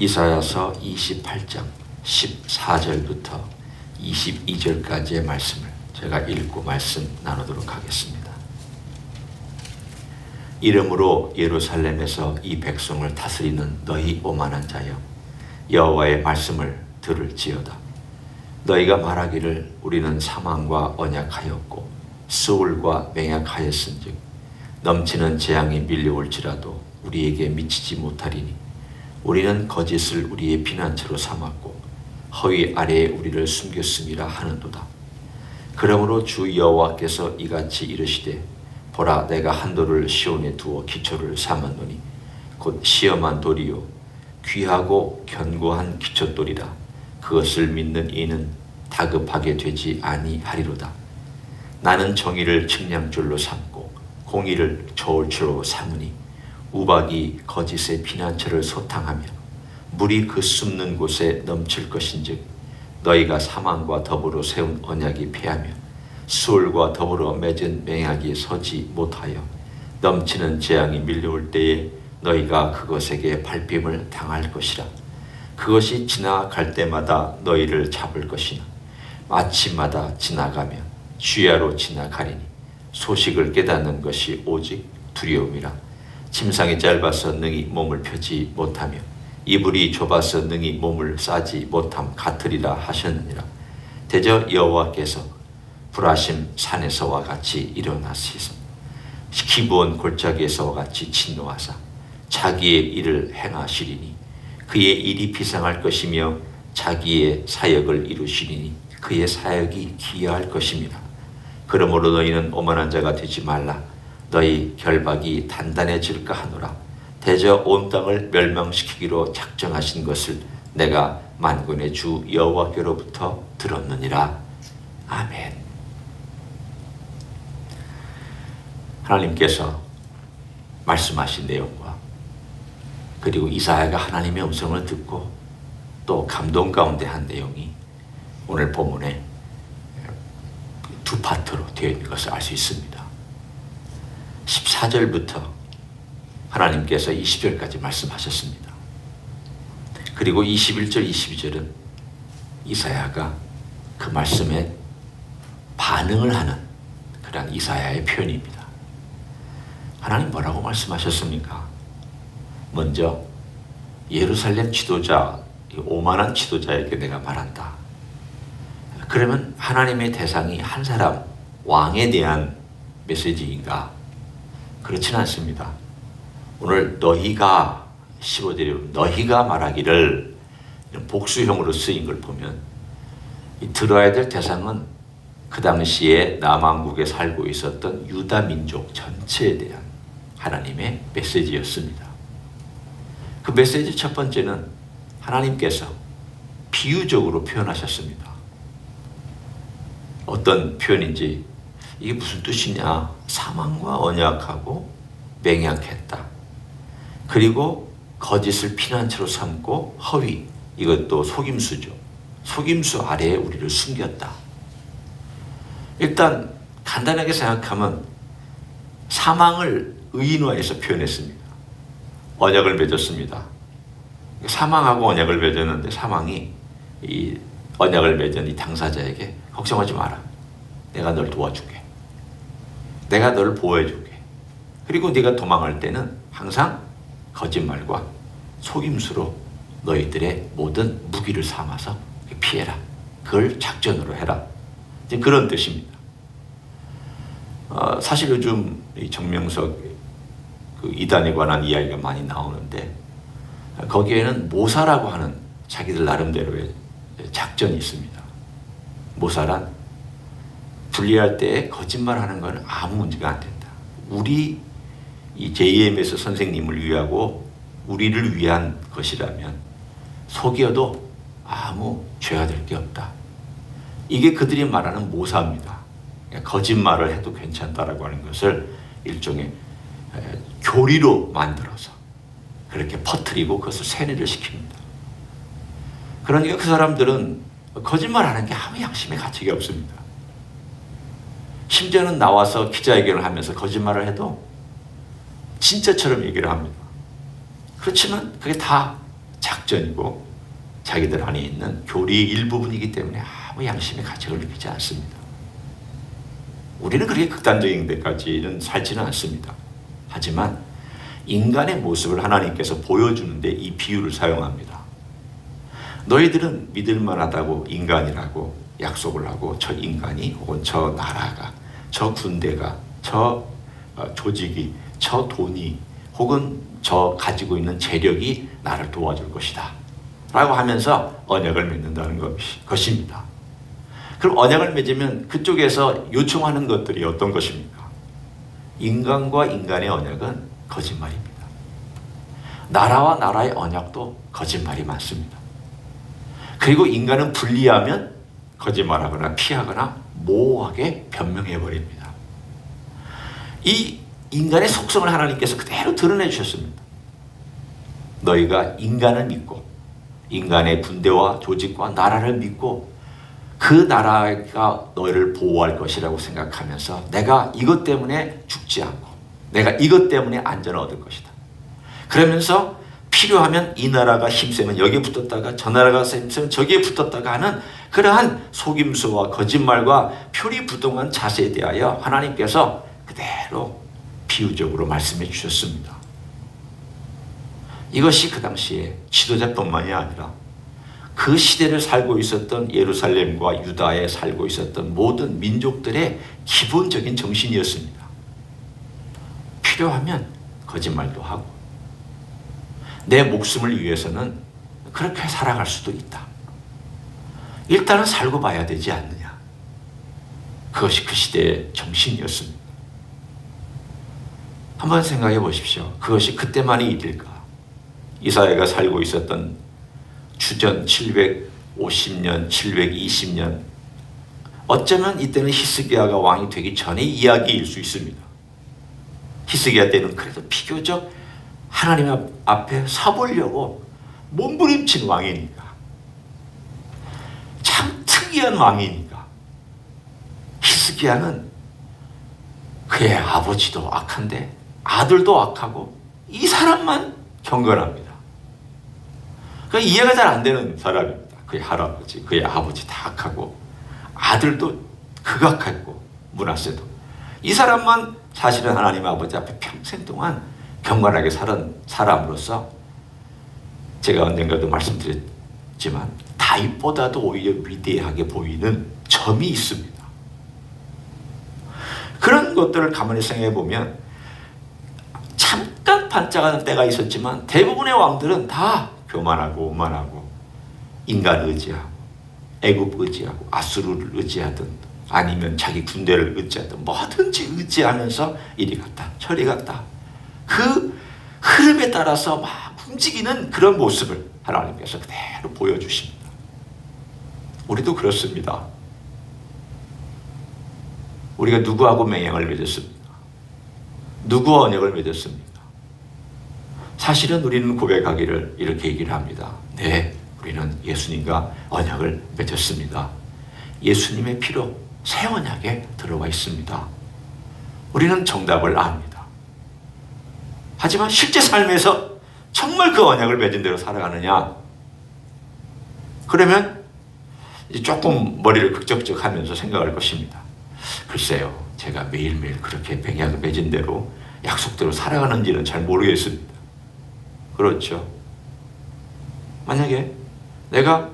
이사야서 28장 14절부터 22절까지의 말씀을 제가 읽고 말씀 나누도록 하겠습니다. 이름으로 예루살렘에서 이 백성을 다스리는 너희 오만한 자여 여호와의 말씀을 들을지어다 너희가 말하기를 우리는 사망과 언약하였고 수울과 맹약하였은즉 넘치는 재앙이 밀려올지라도 우리에게 미치지 못하리니 우리는 거짓을 우리의 피난처로 삼았고 허위 아래에 우리를 숨겼음이라 하는도다. 그러므로 주 여호와께서 이같이 이르시되 보라 내가 한도를 시온에 두어 기초를 삼았노니 곧 시험한 돌이요 귀하고 견고한 기초돌이라 그것을 믿는 이는 다급하게 되지 아니하리로다. 나는 정의를 측량줄로 삼고 공의를 저울추로 삼으니 우박이 거짓의 피난처를 소탕하며 물이 그 숨는 곳에 넘칠 것인즉 너희가 사망과 더불어 세운 언약이 패하며 수월과 더불어 맺은 맹약이 서지 못하여 넘치는 재앙이 밀려올 때에 너희가 그것에게 밟힘을 당할 것이라. 그것이 지나갈 때마다 너희를 잡을 것이나 마침마다 지나가며 주야로 지나가리니 소식을 깨닫는 것이 오직 두려움이라 침상이 짧아서 능히 몸을 펴지 못하며 이불이 좁아서 능히 몸을 싸지 못함 같으리라 하셨느니라 대저 여호와께서 불하심 산에서와 같이 일어나시서 기부원 골짜기에서와 같이 진노하사 자기의 일을 행하시리니 그의 일이 비상할 것이며 자기의 사역을 이루시리니 그의 사역이 기여할 것입니다. 그러므로 너희는 오만한 자가 되지 말라. 너희 결박이 단단해질까 하노라. 대저 온 땅을 멸망시키기로 작정하신 것을 내가 만군의 주 여호와께로부터 들었느니라. 아멘. 하나님께서 말씀하신 내용과 그리고 이사야가 하나님의 음성을 듣고 또 감동 가운데 한 내용이 오늘 본문에 두 파트로 되어 있는 것을 알 수 있습니다. 14절부터 하나님께서 20절까지 말씀하셨습니다. 그리고 21절, 22절은 이사야가 그 말씀에 반응을 하는 그런 이사야의 표현입니다. 하나님 뭐라고 말씀하셨습니까? 먼저 예루살렘 지도자, 오만한 지도자에게 내가 말한다. 그러면 하나님의 대상이 한 사람, 왕에 대한 메시지인가? 그렇지는 않습니다. 오늘 너희가 15절에 너희가 말하기를 복수형으로 쓰인 걸 보면 들어야 될 대상은 그 당시에 남왕국에 살고 있었던 유다 민족 전체에 대한 하나님의 메시지였습니다. 그 메시지 첫 번째는 하나님께서 비유적으로 표현하셨습니다. 어떤 표현인지 이게 무슨 뜻이냐? 사망과 언약하고 맹약했다. 그리고 거짓을 피난처로 삼고 허위 이것도 속임수죠. 속임수 아래에 우리를 숨겼다. 일단 간단하게 생각하면 사망을 의인화해서 표현했습니다. 언약을 맺었습니다. 사망하고 언약을 맺었는데 사망이 이 언약을 맺은 이 당사자에게 걱정하지 마라. 내가 널 도와줄게. 내가 너를 보호해줄게. 그리고 네가 도망할 때는 항상 거짓말과 속임수로 너희들의 모든 무기를 삼아서 피해라. 그걸 작전으로 해라. 이제 그런 뜻입니다. 어, 사실 요즘 이 정명석 그 이단에 관한 이야기가 많이 나오는데 거기에는 모사라고 하는 자기들 나름대로의 작전이 있습니다. 모사란 분리할 때 거짓말하는 건 아무 문제가 안 된다. 우리 이 JMS 선생님을 위하고 우리를 위한 것이라면 속여도 아무 죄가 될 게 없다. 이게 그들이 말하는 모사입니다. 거짓말을 해도 괜찮다라고 하는 것을 일종의 교리로 만들어서 그렇게 퍼뜨리고 그것을 세뇌를 시킵니다. 그러니까 그 사람들은 거짓말하는 게 아무 양심의 가치가 없습니다. 심지어는 나와서 기자회견을 하면서 거짓말을 해도 진짜처럼 얘기를 합니다. 그렇지만 그게 다 작전이고 자기들 안에 있는 교리의 일부분이기 때문에 아무 양심의 가책을 느끼지 않습니다. 우리는 그렇게 극단적인 데까지는 살지는 않습니다. 하지만 인간의 모습을 하나님께서 보여주는데 이 비유를 사용합니다. 너희들은 믿을만하다고 인간이라고 약속을 하고 저 인간이 혹은 저 나라가 저 군대가 저 어, 조직이 저 돈이 혹은 저 가지고 있는 재력이 나를 도와줄 것이다. 라고 하면서 언약을 맺는다는 것입니다. 그럼 언약을 맺으면 그쪽에서 요청하는 것들이 어떤 것입니까? 인간과 인간의 언약은 거짓말입니다. 나라와 나라의 언약도 거짓말이 많습니다. 그리고 인간은 불리하면 거짓말하거나 피하거나 모호하게 변명해 버립니다. 이 인간의 속성을 하나님께서 그대로 드러내 주셨습니다. 너희가 인간을 믿고 인간의 군대와 조직과 나라를 믿고 그 나라가 너희를 보호할 것이라고 생각하면서 내가 이것 때문에 죽지 않고 내가 이것 때문에 안전을 얻을 것이다. 그러면서 필요하면 이 나라가 힘세면 여기에 붙었다가 저 나라가 힘세면 저기에 붙었다가 하는 그러한 속임수와 거짓말과 표리 부동한 자세에 대하여 하나님께서 그대로 비유적으로 말씀해 주셨습니다. 이것이 그 당시에 지도자뿐만이 아니라 그 시대를 살고 있었던 예루살렘과 유다에 살고 있었던 모든 민족들의 기본적인 정신이었습니다. 필요하면 거짓말도 하고 내 목숨을 위해서는 그렇게 살아갈 수도 있다. 일단은 살고 봐야 되지 않느냐. 그것이 그 시대의 정신이었습니다. 한번 생각해 보십시오. 그것이 그때만이 일일까? 이사야가 살고 있었던 주전 750년, 720년 어쩌면 이때는 히스기야가 왕이 되기 전의 이야기일 수 있습니다. 히스기야 때는 그래도 비교적 하나님 앞- 앞에 서보려고 몸부림친 왕이니까 참 특이한 왕이니까 히스기야는 그의 아버지도 악한데 아들도 악하고 이 사람만 경건합니다. 그 이해가 잘 안 되는 사람입니다. 그의 할아버지, 그의 아버지 다 악하고 아들도 극악했고 문하세도 이 사람만 사실은 하나님 아버지 앞에 평생 동안 경건하게 살은 사람으로서 제가 언젠가도 말씀드렸지만 다윗보다도 오히려 위대하게 보이는 점이 있습니다. 그런 것들을 가만히 생각해 보면 잠깐 반짝하는 때가 있었지만 대부분의 왕들은 다 교만하고 오만하고 인간 의지하고 애굽 의지하고 아수르를 의지하든 아니면 자기 군대를 의지하든 뭐든지 의지하면서 이리 갔다 저리 갔다 그 흐름에 따라서 막 움직이는 그런 모습을 하나님께서 그대로 보여주십니다. 우리도 그렇습니다. 우리가 누구하고 맹약을 맺었습니까? 누구와 언약을 맺었습니까? 사실은 우리는 고백하기를 이렇게 얘기를 합니다. 네, 우리는 예수님과 언약을 맺었습니다. 예수님의 피로 새 언약에 들어가 있습니다. 우리는 정답을 압니다. 하지만 실제 삶에서 정말 그 언약을 맺은 대로 살아가느냐? 그러면 조금 머리를 극적적 하면서 생각할 것입니다. 글쎄요, 제가 매일매일 그렇게 맹약을 맺은 대로 약속대로 살아가는지는 잘 모르겠습니다. 그렇죠. 만약에 내가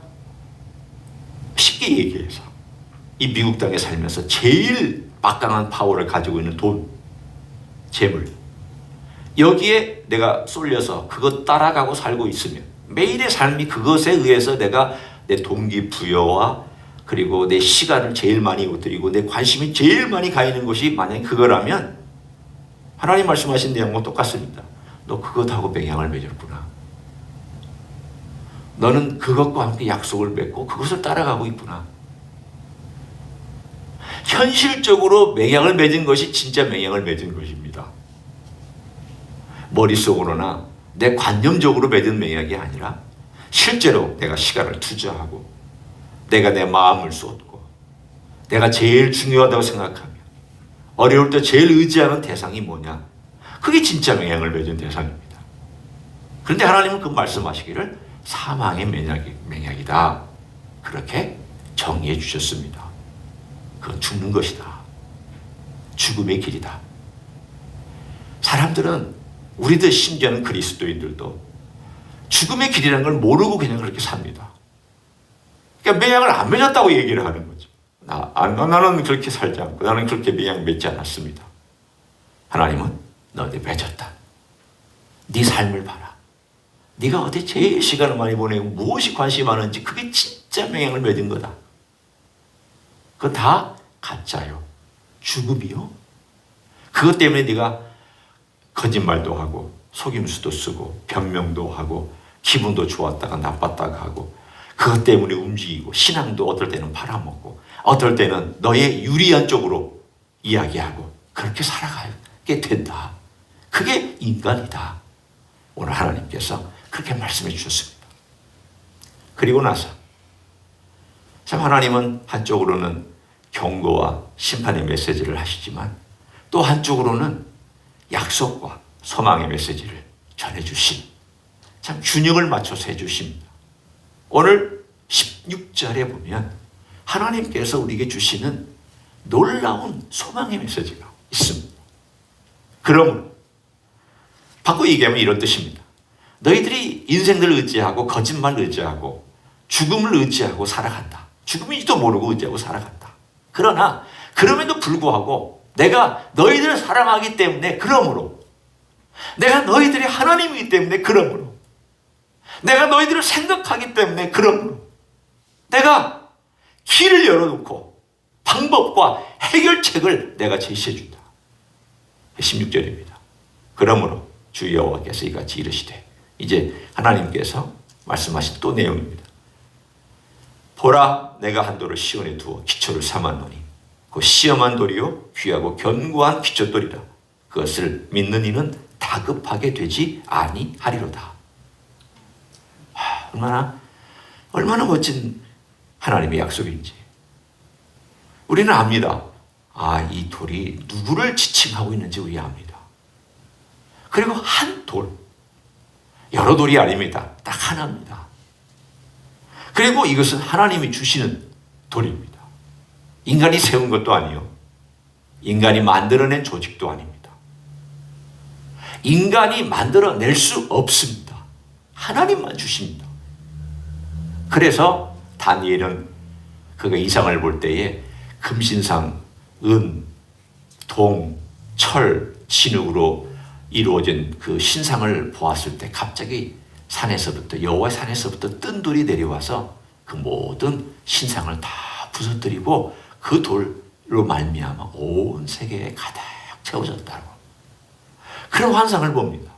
쉽게 얘기해서 이 미국 땅에 살면서 제일 막강한 파워를 가지고 있는 돈, 재물, 여기에 내가 쏠려서 그것 따라가고 살고 있으면 매일의 삶이 그것에 의해서 내가 내 동기부여와 그리고 내 시간을 제일 많이 드리고 내 관심이 제일 많이 가 있는 것이 만약에 그거라면 하나님 말씀하신 내용과 똑같습니다. 너 그것하고 맹약을 맺었구나. 너는 그것과 함께 약속을 맺고 그것을 따라가고 있구나. 현실적으로 맹약을 맺은 것이 진짜 맹약을 맺은 것입니다. 머릿속으로나 내 관념적으로 맺은 맹약이 아니라 실제로 내가 시간을 투자하고 내가 내 마음을 쏟고 내가 제일 중요하다고 생각하며 어려울 때 제일 의지하는 대상이 뭐냐? 그게 진짜 맹약을 맺은 대상입니다. 그런데 하나님은 그 말씀하시기를 사망의 맹약이, 맹약이다. 그렇게 정의해 주셨습니다. 그건 죽는 것이다. 죽음의 길이다. 사람들은 우리들 심지어는 그리스도인들도 죽음의 길이라는 걸 모르고 그냥 그렇게 삽니다. 그러니까 매양을 안 맺었다고 얘기를 하는 거죠. 나, 아, 나는 그렇게 살지 않고 나는 그렇게 매양 맺지 않았습니다. 하나님은 너한테 맺었다. 네 삶을 봐라. 네가 어디 제일 시간을 많이 보내고 무엇이 관심이 많은지 그게 진짜 명령을 맺은 거다. 그건 다 가짜요. 죽음이요. 그것 때문에 네가 거짓말도 하고 속임수도 쓰고 변명도 하고 기분도 좋았다가 나빴다가 하고 그것 때문에 움직이고 신앙도 어떨 때는 팔아먹고 어떨 때는 너의 유리한 쪽으로 이야기하고 그렇게 살아가게 된다. 그게 인간이다. 오늘 하나님께서 그렇게 말씀해 주셨습니다. 그리고 나서 참 하나님은 한쪽으로는 경고와 심판의 메시지를 하시지만 또 한쪽으로는 약속과 소망의 메시지를 전해주신 참 균형을 맞춰서 해주십니다. 오늘 16절에 보면 하나님께서 우리에게 주시는 놀라운 소망의 메시지가 있습니다. 그러므로 바꿔 얘기하면 이런 뜻입니다. 너희들이 인생을 의지하고 거짓말 의지하고 죽음을 의지하고 살아간다. 죽음인지도 모르고 의지하고 살아간다. 그러나 그럼에도 불구하고 내가 너희들을 사랑하기 때문에 그러므로 내가 너희들이 하나님이기 때문에 그러므로 내가 너희들을 생각하기 때문에 그러므로 내가 길을 열어놓고 방법과 해결책을 내가 제시해 준다. 16절입니다. 그러므로 주 여호와께서 이같이 이르시되 이제 하나님께서 말씀하신 또 내용입니다. 보라 내가 한 돌을 시온에 두어 기초를 삼았노니 그 시험한 돌이요 귀하고 견고한 기초돌이라 그것을 믿는 이는 다급하게 되지 아니하리로다. 하, 얼마나 얼마나 멋진 하나님의 약속인지 우리는 압니다. 아, 이 돌이 누구를 지칭하고 있는지 우리 압니다. 그리고 한 돌, 여러 돌이 아닙니다. 딱 하나입니다. 그리고 이것은 하나님이 주시는 돌입니다. 인간이 세운 것도 아니요. 인간이 만들어낸 조직도 아닙니다. 인간이 만들어낼 수 없습니다. 하나님만 주십니다. 그래서 다니엘은 그가 이상을 볼 때에 금신상, 은, 동, 철, 진흙으로 이루어진 그 신상을 보았을 때 갑자기 산에서부터 여호와 산에서부터 뜬 돌이 내려와서 그 모든 신상을 다 부서뜨리고 그 돌로 말미암아 온 세계에 가득 채워졌다고 그런 환상을 봅니다.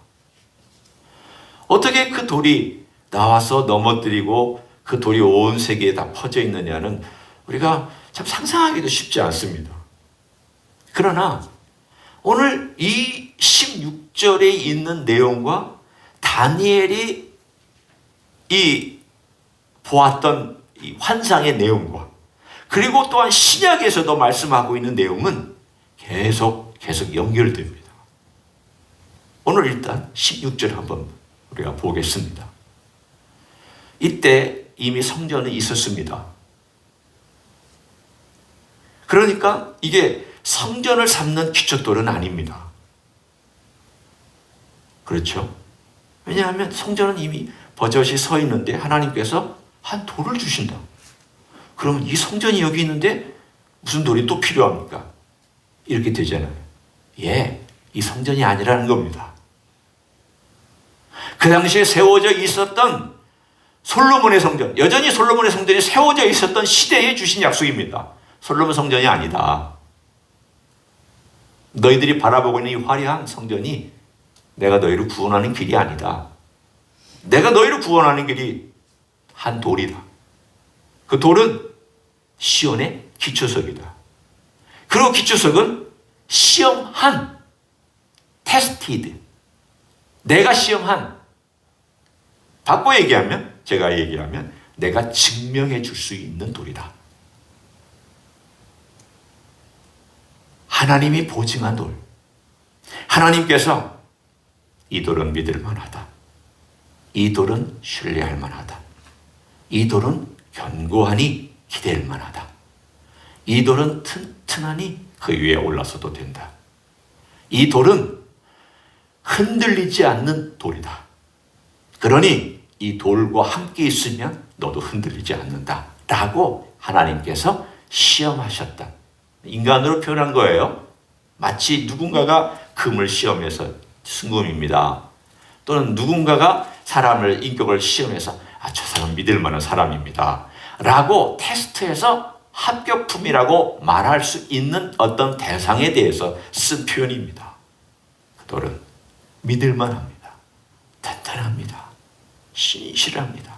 어떻게 그 돌이 나와서 넘어뜨리고 그 돌이 온 세계에 다 퍼져 있느냐는 우리가 참 상상하기도 쉽지 않습니다. 그러나 오늘 이 16절에 있는 내용과 다니엘이 이 보았던 이 환상의 내용과 그리고 또한 신약에서도 말씀하고 있는 내용은 계속 계속 연결됩니다. 오늘 일단 16절 한번 우리가 보겠습니다. 이때 이미 성전은 있었습니다. 그러니까 이게 성전을 삼는 기초돌은 아닙니다. 그렇죠? 왜냐하면 성전은 이미 버젓이 서 있는데 하나님께서 한 돌을 주신다. 그러면 이 성전이 여기 있는데 무슨 돌이 또 필요합니까? 이렇게 되잖아요. 예, 이 성전이 아니라는 겁니다. 그 당시에 세워져 있었던 솔로몬의 성전, 여전히 솔로몬의 성전이 세워져 있었던 시대에 주신 약속입니다. 솔로몬 성전이 아니다. 너희들이 바라보고 있는 이 화려한 성전이 내가 너희를 구원하는 길이 아니다. 내가 너희를 구원하는 길이 한 돌이다. 그 돌은 시온의 기초석이다. 그리고 기초석은 시험한, 테스티드. 내가 시험한. 바꿔 얘기하면, 제가 얘기하면, 내가 증명해 줄 수 있는 돌이다. 하나님이 보증한 돌. 하나님께서 이 돌은 믿을 만하다. 이 돌은 신뢰할 만하다. 이 돌은 견고하니 기댈 만하다. 이 돌은 튼튼하니 그 위에 올라서도 된다. 이 돌은 흔들리지 않는 돌이다. 그러니 이 돌과 함께 있으면 너도 흔들리지 않는다. 라고 하나님께서 시험하셨다. 인간으로 표현한 거예요. 마치 누군가가 금을 시험해서 승금입니다. 또는 누군가가 사람을 인격을 시험해서 아, 저 사람 믿을 만한 사람입니다. 라고 테스트해서 합격품이라고 말할 수 있는 어떤 대상에 대해서 쓴 표현입니다. 그 돌은 믿을 만합니다. 단단합니다. 신실합니다.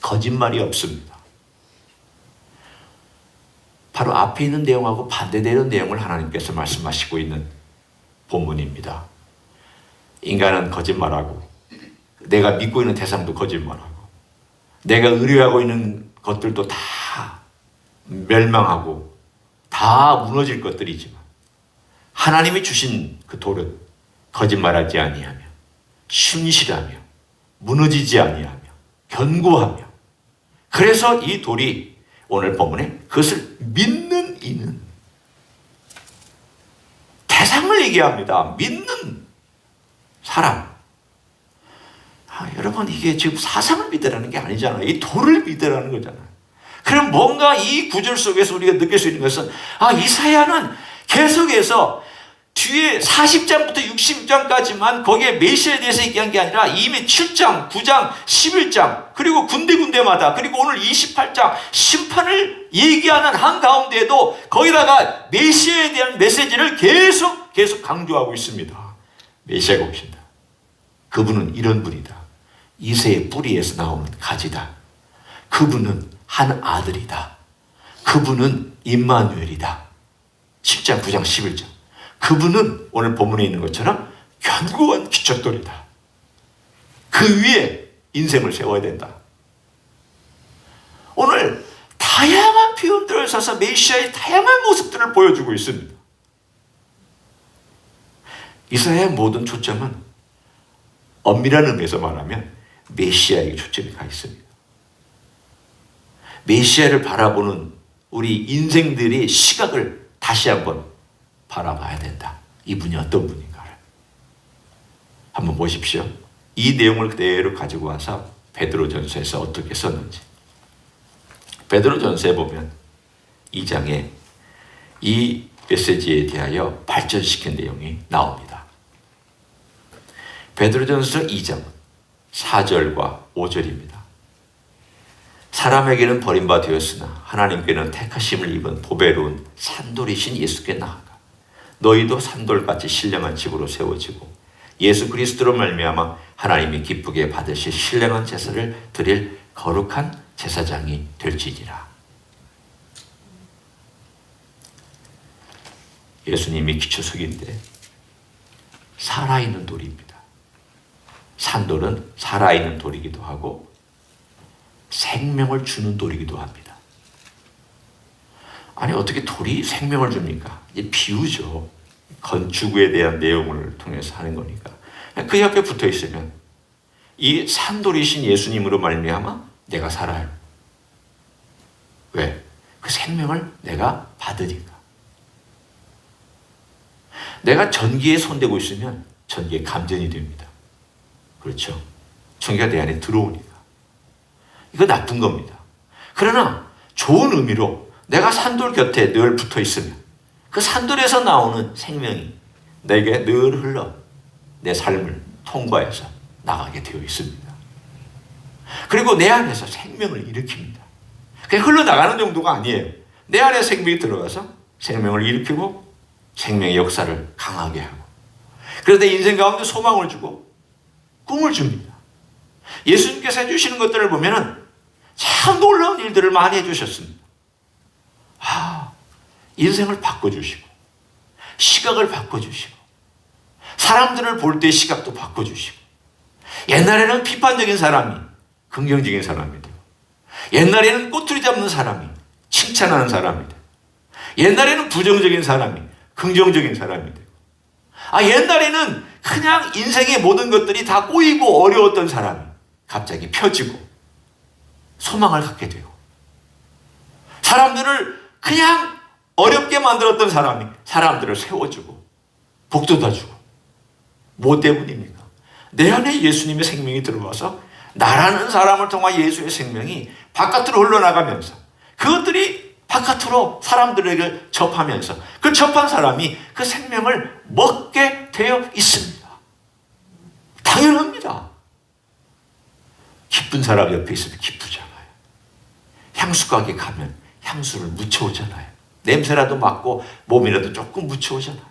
거짓말이 없습니다. 바로 앞에 있는 내용하고 반대되는 내용을 하나님께서 말씀하시고 있는 본문입니다. 인간은 거짓말하고 내가 믿고 있는 대상도 거짓말하고 내가 의뢰하고 있는 것들도 다 멸망하고 다 무너질 것들이지만 하나님이 주신 그 돌은 거짓말하지 아니하며 신실하며 무너지지 아니하며 견고하며 그래서 이 돌이 오늘 본문에 그것을 믿는 이는 대상을 얘기합니다. 믿는 사람. 아, 여러분 이게 지금 사상을 믿으라는 게 아니잖아요. 이 돌을 믿으라는 거잖아요. 그럼 뭔가 이 구절 속에서 우리가 느낄 수 있는 것은 아 이사야는 계속해서 뒤에 40장부터 60장까지만 거기에 메시아에 대해서 얘기한 게 아니라 이미 7장, 9장, 11장 그리고 군데군데마다 그리고 오늘 28장 심판을 얘기하는 한가운데에도 거기다가 메시아에 대한 메시지를 계속 계속 강조하고 있습니다. 메시아가 오신다. 그분은 이런 분이다. 이세의 뿌리에서 나오는 가지다. 그분은 한 아들이다. 그분은 임마누엘이다. 10장, 9장, 11장. 그분은 오늘 본문에 있는 것처럼 견고한 기초돌이다. 그 위에 인생을 세워야 된다. 오늘 다양한 표현들을 써서 메시아의 다양한 모습들을 보여주고 있습니다. 이사야의 모든 초점은 엄밀한 의미에서 말하면 메시아에게 초점이 가 있습니다. 메시아를 바라보는 우리 인생들의 시각을 다시 한번 바라봐야 된다. 이분이 어떤 분인가를. 한번 보십시오. 이 내용을 그대로 가지고 와서 베드로전서에서 어떻게 썼는지. 베드로전서에 보면 2장에 이 메시지에 대하여 발전시킨 내용이 나옵니다. 베드로전서 2장 4절과 5절입니다. 사람에게는 버림받되었으나 하나님께는 택하심을 입은 보배로운 산돌이신 예수께 나아가 너희도 산돌같이 신령한 집으로 세워지고 예수 그리스도로 말미암아 하나님이 기쁘게 받으실 신령한 제사를 드릴 거룩한 제사장이 될지니라. 예수님이 기초석인데 살아있는 돌입니다. 산돌은 살아있는 돌이기도 하고 생명을 주는 돌이기도 합니다. 아니 어떻게 돌이 생명을 줍니까? 이제 비유죠. 건축에 대한 내용을 통해서 하는 거니까. 그 옆에 붙어 있으면 이 산돌이신 예수님으로 말미암아 내가 살아요. 왜? 그 생명을 내가 받으니까. 내가 전기에 손대고 있으면 전기에 감전이 됩니다. 그렇죠? 전기가 내 안에 들어오니까. 이거 나쁜 겁니다. 그러나 좋은 의미로 내가 산돌 곁에 늘 붙어 있으면 그 산돌에서 나오는 생명이 내게 늘 흘러 내 삶을 통과해서 나가게 되어 있습니다. 그리고 내 안에서 생명을 일으킵니다. 그냥 흘러나가는 정도가 아니에요. 내 안에 생명이 들어가서 생명을 일으키고 생명의 역사를 강하게 하고 그래서 내 인생 가운데 소망을 주고 꿈을 줍니다. 예수님께서 해주시는 것들을 보면은 참 놀라운 일들을 많이 해주셨습니다. 아, 인생을 바꿔주시고, 시각을 바꿔주시고, 사람들을 볼 때 시각도 바꿔주시고, 옛날에는 비판적인 사람이 긍정적인 사람이 되고, 옛날에는 꼬투리 잡는 사람이 칭찬하는 사람이 되고, 옛날에는 부정적인 사람이 긍정적인 사람이 되고, 아, 옛날에는 그냥 인생의 모든 것들이 다 꼬이고 어려웠던 사람이 갑자기 펴지고 소망을 갖게 되고 사람들을 그냥 어렵게 만들었던 사람이 사람들을 세워주고 복돋아주고 뭐 때문입니까? 내 안에 예수님의 생명이 들어와서 나라는 사람을 통한 예수의 생명이 바깥으로 흘러나가면서 그것들이 바깥으로 사람들에게 접하면서 그 접한 사람이 그 생명을 먹게 되어 있습니다. 당연합니다. 기쁜 사람 옆에 있으면 기쁘잖아요. 향수 가게 가면 향수를 묻혀오잖아요. 냄새라도 맡고 몸이라도 조금 묻혀오잖아요.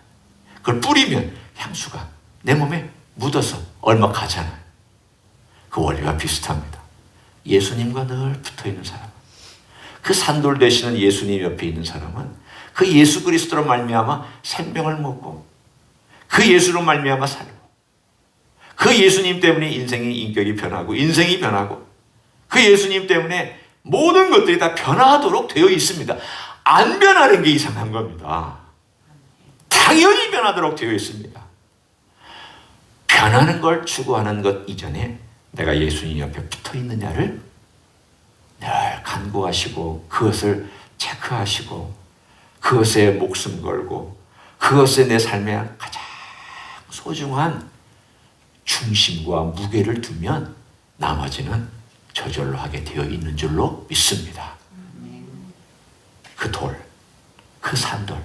그걸 뿌리면 향수가 내 몸에 묻어서 얼마 가잖아요. 그 원리가 비슷합니다. 예수님과 늘 붙어 있는 사람, 그 산돌 되시는 예수님 옆에 있는 사람은 그 예수 그리스도로 말미암아 생명을 먹고 그 예수로 말미암아 살고 그 예수님 때문에 인생의 인격이 변하고 인생이 변하고 그 예수님 때문에 모든 것들이 다 변화하도록 되어 있습니다. 안 변하는 게 이상한 겁니다. 당연히 변하도록 되어 있습니다. 변하는 걸 추구하는 것 이전에 내가 예수님 옆에 붙어 있느냐를 늘 간구하시고 그것을 체크하시고 그것에 목숨 걸고 그것에 내 삶의 가장 소중한 중심과 무게를 두면 나머지는 저절로 하게 되어 있는 줄로 믿습니다. 그 돌, 그 산돌,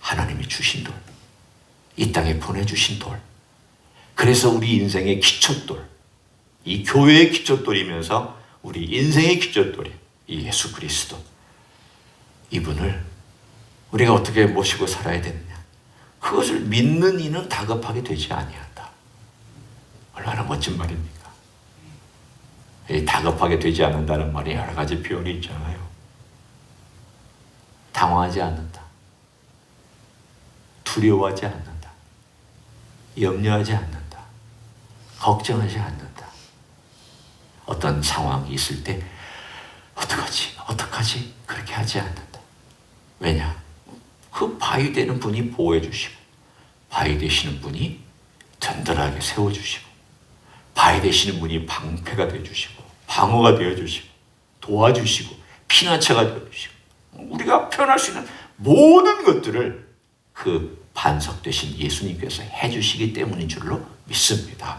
하나님이 주신 돌, 이 땅에 보내주신 돌, 그래서 우리 인생의 기초돌, 이 교회의 기초돌이면서 우리 인생의 기초돌이 이 예수 그리스도. 이분을 우리가 어떻게 모시고 살아야 되느냐? 그것을 믿는 이는 다급하게 되지 아니한다. 얼마나 멋진 말입니까? 이 다급하게 되지 않는다는 말이 여러 가지 표현이 있잖아요 당황하지 않는다 두려워하지 않는다 염려하지 않는다 걱정하지 않는다 어떤 상황이 있을 때 어떡하지? 어떡하지? 그렇게 하지 않는다. 왜냐? 그 바위 되는 분이 보호해 주시고 바위 되시는 분이 든든하게 세워 주시고 바위 되시는 분이 방패가 되어 주시고 방어가 되어 주시고 도와주시고 피난처가 되어 주시고 우리가 표현할 수 있는 모든 것들을 그 반석 되신 예수님께서 해 주시기 때문인 줄로 믿습니다.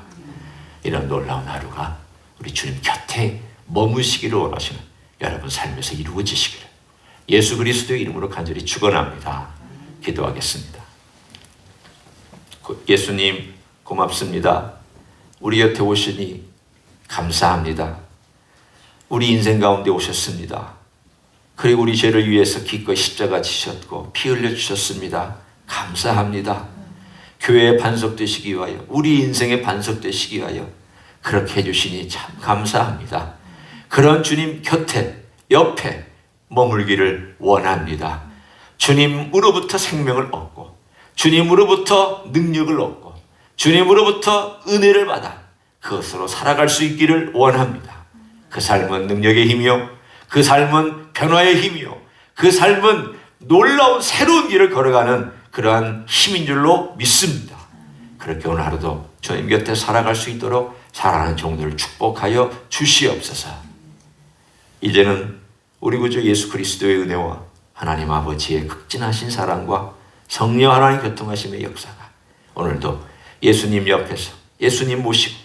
이런 놀라운 하루가 우리 주님 곁에 머무시기를 원하시는 여러분 삶에서 이루어지시기를 예수 그리스도의 이름으로 간절히 축원합니다. 기도하겠습니다. 예수님 고맙습니다. 우리 곁에 오시니 감사합니다. 우리 인생 가운데 오셨습니다. 그리고 우리 죄를 위해서 기꺼이 십자가 지셨고 피 흘려 주셨습니다. 감사합니다. 교회의 반석 되시기 위하여 우리 인생의 반석 되시기 위하여 그렇게 해주시니 참 감사합니다. 그런 주님 곁에, 옆에 머물기를 원합니다. 주님으로부터 생명을 얻고, 주님으로부터 능력을 얻고, 주님으로부터 은혜를 받아 그것으로 살아갈 수 있기를 원합니다. 그 삶은 능력의 힘이요. 그 삶은 변화의 힘이요. 그 삶은 놀라운 새로운 길을 걸어가는 그러한 힘인 줄로 믿습니다. 그렇게 오늘 하루도 주님 곁에 살아갈 수 있도록 사랑하는 종들을 축복하여 주시옵소서. 이제는 우리 구주 예수 그리스도의 은혜와 하나님 아버지의 극진하신 사랑과 성령 하나님 교통하심의 역사가 오늘도 예수님 옆에서 예수님 모시고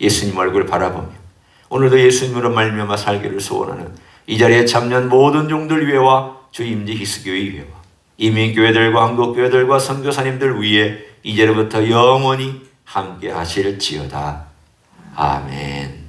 예수님 얼굴 바라보며 오늘도 예수님으로 말미암아 살기를 소원하는 이 자리에 참여한 모든 종들 위에와 주 임지 히스교회 위에와 이민교회들과 한국교회들과 선교사님들 위에 이제로부터 영원히 함께 하실지어다. 아멘.